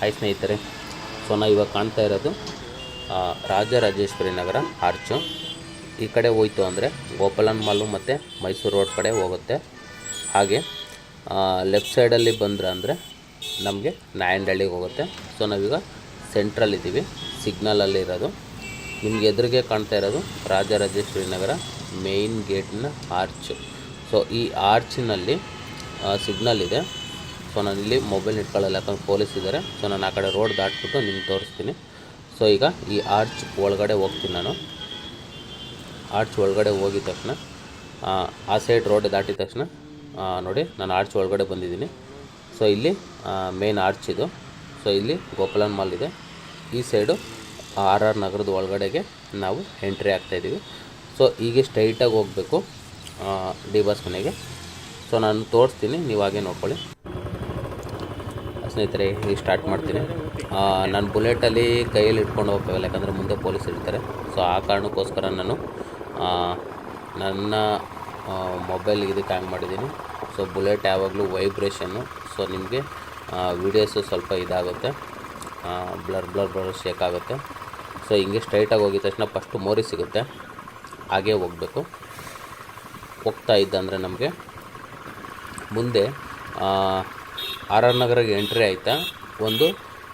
Hi ಸ್ನೇಹಿತರೆ. So ನಾವು ಇವಾಗ ಕಾಣ್ತಾ ಇರೋದು ರಾಜರಾಜೇಶ್ವರಿ ನಗರ, ಆರ್ಚು. ಈ ಕಡೆ ಹೋಯ್ತು ಅಂದರೆ ಗೋಪಾಲನ್ ಮಾಲು ಮತ್ತು ಮೈಸೂರು ರೋಡ್ ಕಡೆ ಹೋಗುತ್ತೆ. ಹಾಗೆ ಲೆಫ್ಟ್ ಸೈಡಲ್ಲಿ ಬಂದ್ರೆ ಅಂದರೆ ನಮಗೆ ನಾಯಂಡಹಳ್ಳಿಗೆ ಹೋಗುತ್ತೆ. ಸೊ ನಾವೀಗ ಸೆಂಟ್ರಲ್ ಇದ್ದೀವಿ ಸಿಗ್ನಲಲ್ಲಿ ಇರೋದು. ನಿಮ್ಗೆ ಎದುರಿಗೆ ಕಾಣ್ತಾ ಇರೋದು ರಾಜರಾಜೇಶ್ವರಿ ನಗರ ಮೇಯ್ನ್ ಗೇಟ್ನ ಆರ್ಚ್. ಸೊ ಈ ಆರ್ಚಿನಲ್ಲಿ ಸಿಗ್ನಲ್ ಇದೆ. ಸೊ ನಾನು ಇಲ್ಲಿ ಮೊಬೈಲ್ ಇಟ್ಕೊಳ್ಳಲ್ಲ ಯಾಕಂದ್ರೆ ಪೊಲೀಸ್ ಇದ್ದಾರೆ. ಸೊ ನಾನು ಆ ಕಡೆ ರೋಡ್ ದಾಟ್ಬಿಟ್ಟು ನಿಮ್ಗೆ ತೋರಿಸ್ತೀನಿ. ಸೊ ಈಗ ಈ ಆರ್ಚ್ ಒಳಗಡೆ ಹೋಗ್ತೀನಿ ನಾನು. ಆರ್ಚ್ ಒಳಗಡೆ ಹೋಗಿದ ತಕ್ಷಣ ಆ, ಸೈಡ್ ರೋಡ್ ದಾಟಿದ ತಕ್ಷಣ ನೋಡಿ ನಾನು ಆರ್ಚ್ ಒಳಗಡೆ ಬಂದಿದ್ದೀನಿ. ಸೊ ಇಲ್ಲಿ ಮೇನ್ ಆರ್ಚ್ ಇದು. ಸೊ ಇಲ್ಲಿ ಗೋಪಾಲನ್ ಮಾಲ್ ಇದೆ. ಈ ಸೈಡು ಆರ್ ಆರ್ ನಗರದ ಒಳಗಡೆಗೆ ನಾವು ಎಂಟ್ರಿ ಆಗ್ತಾಯಿದ್ದೀವಿ ಸೊ ಹೀಗೆ ಸ್ಟ್ರೈಟಾಗಿ ಹೋಗಬೇಕು ಡಿ ಬಸ್ ಮನೆಗೆ. ಸೊ ನಾನು ತೋರಿಸ್ತೀನಿ ನೀವು ಹಾಗೆ ನೋಡ್ಕೊಳ್ಳಿ. ಸ್ನೇಹಿತರೆ, ಈಗ ಸ್ಟಾರ್ಟ್ ಮಾಡ್ತೀನಿ. ನಾನು ಬುಲೆಟಲ್ಲಿ ಕೈಯಲ್ಲಿ ಇಟ್ಕೊಂಡು ಹೋಗ್ತೇವೆ ಯಾಕಂದರೆ ಮುಂದೆ ಪೊಲೀಸ್ ಇರ್ತಾರೆ. ಸೊ ಆ ಕಾರಣಕ್ಕೋಸ್ಕರ ನಾನು ನನ್ನ ಮೊಬೈಲ್ ಇದಕ್ಕೆ ಹ್ಯಾಂಗ್ ಮಾಡಿದ್ದೀನಿ. ಸೊ ಬುಲೆಟ್ ಯಾವಾಗಲೂ ವೈಬ್ರೇಷನ್ನು ಸೊ ನಿಮಗೆ ವೀಡಿಯೋಸು ಸ್ವಲ್ಪ ಇದಾಗುತ್ತೆ. ಬ್ಲರ್ ಬ್ಲರ್ ಬ್ಲರ್ ಶೇಕ್ ಆಗುತ್ತೆ. ಸೊ ಹಿಂಗೆ ಸ್ಟ್ರೈಟಾಗಿ ಹೋಗಿದ ತಕ್ಷಣ ಫಸ್ಟು ಮೋರಿ ಸಿಗುತ್ತೆ. ಹಾಗೇ ಹೋಗಬೇಕು. ಹೋಗ್ತಾ ಇದ್ದಂದರೆ ನಮಗೆ ಮುಂದೆ ಆರ್ ಆರ್ ನಗರಕ್ಕೆ ಎಂಟ್ರಿ ಆಯಿತಾ? ಒಂದು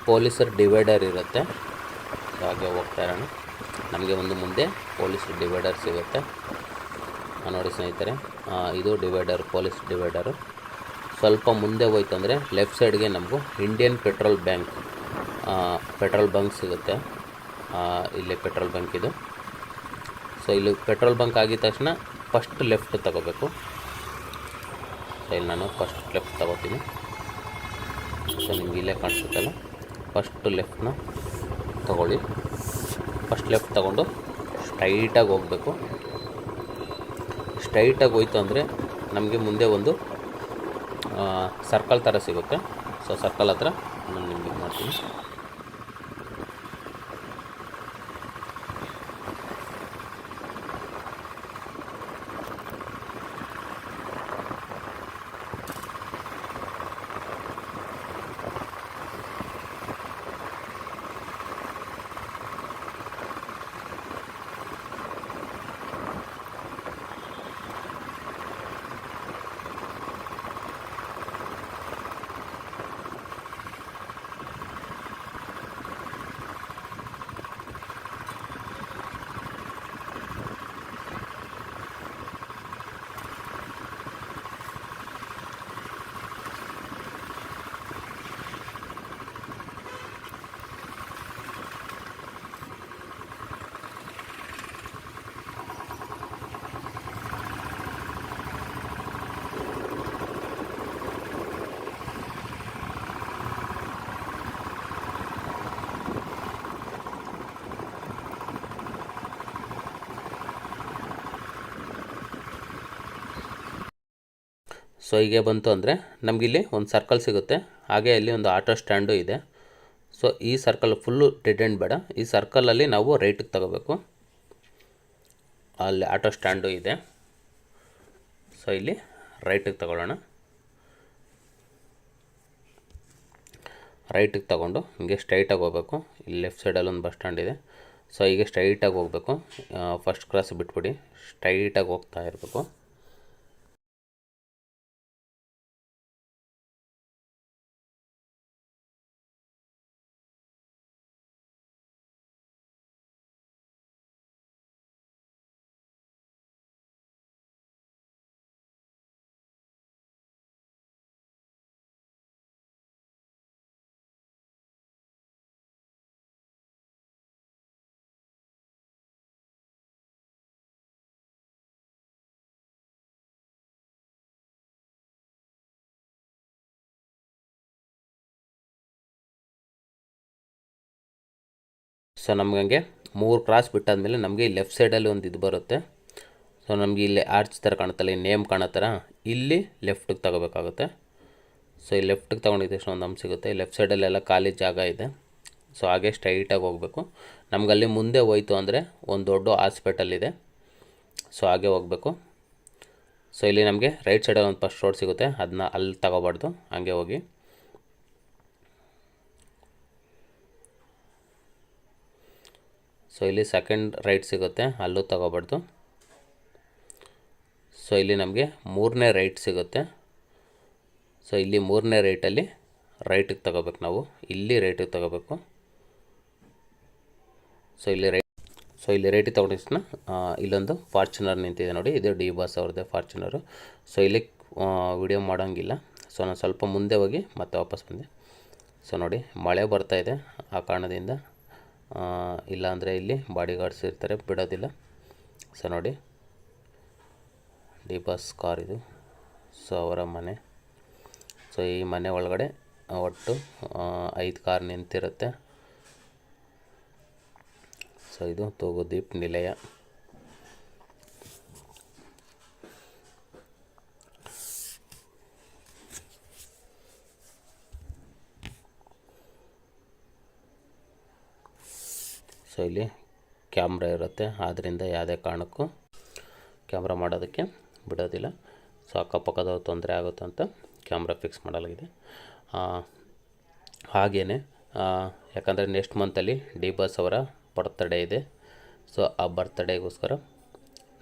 ಪೊಲೀಸರ ಡಿವೈಡರ್ ಇರುತ್ತೆ. ಹಾಗೆ ಹೋಗ್ತಾ ಇರೋಣ. ನಮಗೆ ಒಂದು ಮುಂದೆ ಪೊಲೀಸ್ ಡಿವೈಡರ್ ಸಿಗುತ್ತೆ. ನೋಡಿ ಸ್ನೇಹಿತರೆ ಇದು ಡಿವೈಡರ್, ಪೊಲೀಸ್ ಡಿವೈಡರು. ಸ್ವಲ್ಪ ಮುಂದೆ ಹೋಯ್ತು ಅಂದರೆ ಲೆಫ್ಟ್ ಸೈಡ್ಗೆ ನಮಗೂ Indian petrol bank petrol bunk ಸಿಗುತ್ತೆ. ಇಲ್ಲಿ ಪೆಟ್ರೋಲ್ ಬಂಕ್ ಇದು. ಸೊ ಇಲ್ಲಿ ಪೆಟ್ರೋಲ್ ಬಂಕ್ ಆಗಿದ ತಕ್ಷಣ ಫಸ್ಟ್ ಲೆಫ್ಟ್ ತಗೋಬೇಕು. ಸೊ ಇಲ್ಲಿ ನಾನು ಫಸ್ಟ್ ಲೆಫ್ಟ್ ತಗೋತೀನಿ. ಸೊ ನಿಮ್ಗೆ ಇಲ್ಲೇ ಕಾಣಿಸುತ್ತಲ್ಲ? ಫಸ್ಟ್ ಲೆಫ್ಟ್ನ ತಗೊಳ್ಳಿ. ಫಸ್ಟ್ ಲೆಫ್ಟ್ ತಗೊಂಡು ಸ್ಟ್ರೈಟಾಗಿ ಹೋಗಬೇಕು. ಸ್ಟ್ರೈಟಾಗಿ ಹೋಯ್ತು ಅಂದರೆ ನಮಗೆ ಮುಂದೆ ಒಂದು ಸರ್ಕಲ್ ಥರ ಸಿಗುತ್ತೆ. ಸೊ ಸರ್ಕಲ್ ಹತ್ರ ನಾನು ನಿಮಗೆ ಮಾಡ್ತೀನಿ. ಸೊ ಹೀಗೆ ಬಂತು ಅಂದರೆ ನಮಗಿಲ್ಲಿ ಒಂದು ಸರ್ಕಲ್ ಸಿಗುತ್ತೆ. ಹಾಗೆ ಅಲ್ಲಿ ಒಂದು ಆಟೋ ಸ್ಟ್ಯಾಂಡು ಇದೆ. ಸೊ ಈ ಸರ್ಕಲ್ ಫುಲ್ಲು ಡೆಡ್ ಬೇಡ. ಈ ಸರ್ಕಲಲ್ಲಿ ನಾವು ರೈಟಿಗೆ ತಗೋಬೇಕು. ಅಲ್ಲಿ ಆಟೋ ಸ್ಟ್ಯಾಂಡು ಇದೆ. ಸೊ ಇಲ್ಲಿ ರೈಟಿಗೆ ತಗೊಳ್ಳೋಣ. ರೈಟಿಗೆ ತಗೊಂಡು ಹಿಂಗೆ ಸ್ಟ್ರೈಟಾಗಿ ಹೋಗಬೇಕು. ಇಲ್ಲಿ ಲೆಫ್ಟ್ ಸೈಡಲ್ಲಿ ಒಂದು ಬಸ್ ಸ್ಟ್ಯಾಂಡ್ ಇದೆ. ಸೊ ಹೀಗೆ ಸ್ಟ್ರೈಟಾಗಿ ಹೋಗಬೇಕು. ಫಸ್ಟ್ ಕ್ರಾಸ್ ಬಿಟ್ಬಿಡಿ. ಸ್ಟ್ರೈಟಾಗಿ ಹೋಗ್ತಾ ಇರಬೇಕು. ಸೊ ನಮ್ಗೆ ಹಂಗೆ ಮೂರು ಕ್ರಾಸ್ ಬಿಟ್ಟಾದಮೇಲೆ ನಮಗೆ ಲೆಫ್ಟ್ ಸೈಡಲ್ಲಿ ಒಂದು ಇದು ಬರುತ್ತೆ. ಸೊ ನಮಗೆ ಇಲ್ಲಿ ಆರ್ಚ್ ಥರ ಕಾಣುತ್ತಲ್ಲ, ಈ ನೇಮ್ ಕಾಣತ್ತಲ್ಲ ಇಲ್ಲಿ ಲೆಫ್ಟಿಗೆ ತಗೋಬೇಕಾಗುತ್ತೆ. ಸೊ ಈ ಲೆಫ್ಟಿಗೆ ತೊಗೊಂಡಿದ್ದ ತಕ್ಷಣ ಒಂದು ಸಿಗುತ್ತೆ. ಲೆಫ್ಟ್ ಸೈಡಲ್ಲೆಲ್ಲ ಖಾಲಿ ಜಾಗ ಇದೆ. ಸೊ ಹಾಗೆ ಸ್ಟ್ರೈಟಾಗಿ ಹೋಗಬೇಕು. ನಮಗಲ್ಲಿ ಮುಂದೆ ಹೋಯ್ತು ಅಂದರೆ ಒಂದು ದೊಡ್ಡ ಹಾಸ್ಪಿಟಲ್ ಇದೆ. ಸೊ ಹಾಗೆ ಹೋಗಬೇಕು. ಸೊ ಇಲ್ಲಿ ನಮಗೆ ರೈಟ್ ಸೈಡಲ್ಲಿ ಒಂದು ಫಸ್ಟ್ ರೋಡ್ ಸಿಗುತ್ತೆ. ಅದನ್ನ ಅಲ್ಲಿ ತಗೋಬಾರ್ದು. ಹಾಗೆ ಹೋಗಿ. ಸೊ ಇಲ್ಲಿ ಸೆಕೆಂಡ್ ರೈಟ್ ಸಿಗುತ್ತೆ, ಅಲ್ಲೂ ತಗೋಬಾರ್ದು. ಸೊ ಇಲ್ಲಿ ನಮಗೆ ಮೂರನೇ ರೈಟ್ ಸಿಗುತ್ತೆ. ಸೊ ಇಲ್ಲಿ ಮೂರನೇ ರೈಟಲ್ಲಿ ರೈಟಿಗೆ ತಗೋಬೇಕು ನಾವು. ಇಲ್ಲಿ ರೈಟಿಗೆ ತಗೋಬೇಕು. ಸೊ ಇಲ್ಲಿ ರೈಟ್ ಸೊ ಇಲ್ಲಿ ರೈಟಿಗೆ ತಗೊಂಡ ತಕ್ಷಣ ಇಲ್ಲೊಂದು ಫಾರ್ಚುನರ್ ನಿಂತಿದೆ ನೋಡಿ, ಇದು ಡಿ ಬಾಸ್ ಅವ್ರದ್ದೇ ಫಾರ್ಚುನರು ಸೊ ಇಲ್ಲಿ ವಿಡಿಯೋ ಮಾಡೋಂಗಿಲ್ಲ. ಸೊ ನಾನು ಸ್ವಲ್ಪ ಮುಂದೆ ಹೋಗಿ ಮತ್ತೆ ವಾಪಸ್ ಬಂದೆ. ಸೊ ನೋಡಿ, ಮಳೆ ಬರ್ತಾ ಇದೆ ಆ ಕಾರಣದಿಂದ. ಇಲ್ಲಾಂದರೆ ಇಲ್ಲಿ ಬಾಡಿ ಗಾರ್ಡ್ಸ್ ಇರ್ತಾರೆ, ಬಿಡೋದಿಲ್ಲ. ಸೊ ನೋಡಿ. ಡಿ ಬಸ್ ಕಾರ್ ಇದು. ಸೊ ಅವರ ಮನೆ. ಸೊ ಈ ಮನೆ ಒಳಗಡೆ ಒಟ್ಟು ಐದು ಕಾರ್ ನಿಂತಿರುತ್ತೆ. ಸೊ ಇದು ತೂಗುದೀಪ್ ನಿಲಯ. ಸೊ ಇಲ್ಲಿ ಕ್ಯಾಮ್ರಾ ಇರುತ್ತೆ. ಆದ್ದರಿಂದ ಯಾವುದೇ ಕಾರಣಕ್ಕೂ ಕ್ಯಾಮ್ರಾ ಮಾಡೋದಕ್ಕೆ ಬಿಡೋದಿಲ್ಲ. ಸೊ ಅಕ್ಕಪಕ್ಕದವ್ರು ತೊಂದರೆ ಆಗುತ್ತೆ ಅಂತ ಕ್ಯಾಮ್ರಾ ಫಿಕ್ಸ್ ಮಾಡಲಾಗಿದೆ. ಹಾಗೆಯೇ ಯಾಕಂದರೆ ನೆಕ್ಸ್ಟ್ ಮಂತಲ್ಲಿ ಡಿ ಬಸ್ ಅವರ ಬರ್ತ್ಡೇ ಇದೆ. ಸೊ ಆ ಬರ್ತ್ಡೇಗೋಸ್ಕರ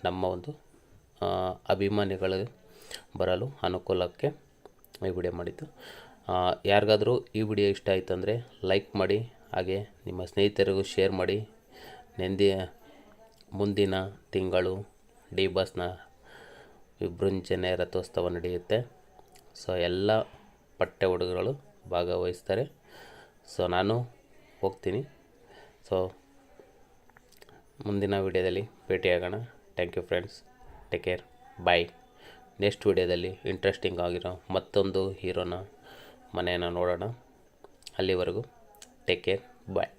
ನಮ್ಮ ಒಂದು ಅಭಿಮಾನಿಗಳು ಬರಲು ಅನುಕೂಲಕ್ಕೆ ಈ ವಿಡಿಯೋ ಮಾಡಿದ್ದು. ಯಾರಿಗಾದರೂ ಈ ವಿಡಿಯೋ ಇಷ್ಟ ಆಯಿತು ಅಂದರೆ ಲೈಕ್ ಮಾಡಿ ಹಾಗೆ ನಿಮ್ಮ ಸ್ನೇಹಿತರಿಗೂ ಶೇರ್ ಮಾಡಿ. ನೆಂದಿ, ಮುಂದಿನ ತಿಂಗಳು ಡಿ ಬಸ್ನ ವಿಭೃಂಜನೆ ರಥೋತ್ಸವ ನಡೆಯುತ್ತೆ. ಸೊ ಎಲ್ಲ ಪಠ್ಯ ಹುಡುಗರುಗಳು ಭಾಗವಹಿಸ್ತಾರೆ. ಸೊ ನಾನು ಹೋಗ್ತೀನಿ. ಸೊ ಮುಂದಿನ ವಿಡಿಯೋದಲ್ಲಿ ಭೇಟಿಯಾಗೋಣ. Thank you friends take care bye next ವಿಡಿಯೋದಲ್ಲಿ ಇಂಟ್ರೆಸ್ಟಿಂಗ್ ಆಗಿರೋ ಮತ್ತೊಂದು ಹೀರೋನ ಮನೆಯನ್ನು ನೋಡೋಣ. ಅಲ್ಲಿವರೆಗೂ ಟೇಕ್ ಕೇರ್ ಬಾಯ್